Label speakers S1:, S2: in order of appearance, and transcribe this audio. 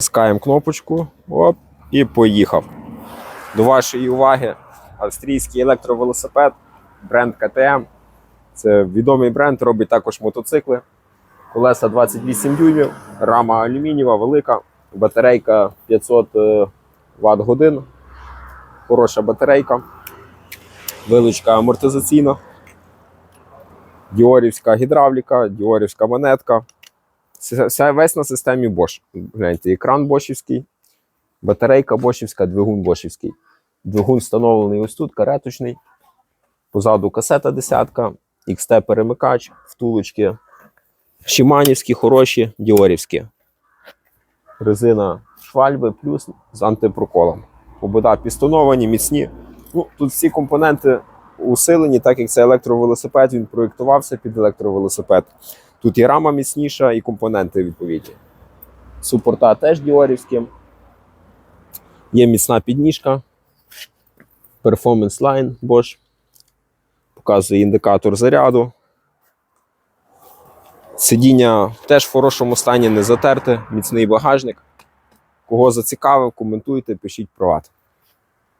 S1: Натискаємо кнопочку оп, і поїхав. До вашої уваги австрійський електровелосипед, бренд КТМ. Це відомий бренд, робить також мотоцикли. Колеса 28 дюймів, рама алюмінієва, велика, батарейка 500 Вт годин. Хороша батарейка, вилучка амортизаційна, діорівська гідравліка, діорівська монетка. Це весь на системі Bosch. Гляньте, екран бошівський, батарейка бошівська, двигун бошівський. Двигун встановлений ось тут, кареточний. Позаду касета десятка, XT перемикач, втулочки. Шиманівські, хороші, діорівські. Резина швальби плюс з антипроколом. Обода пістоновані, міцні. Ну, тут всі компоненти усилені, так як це електровелосипед, він проєктувався під електровелосипед. Тут і рама міцніша, і компоненти відповідні. Супорта теж діорівські. Є міцна підніжка. Performance Line Bosch. Показує індикатор заряду. Сидіння теж в хорошому стані не затерте, міцний багажник. Кого зацікавив, коментуйте, пишіть приват.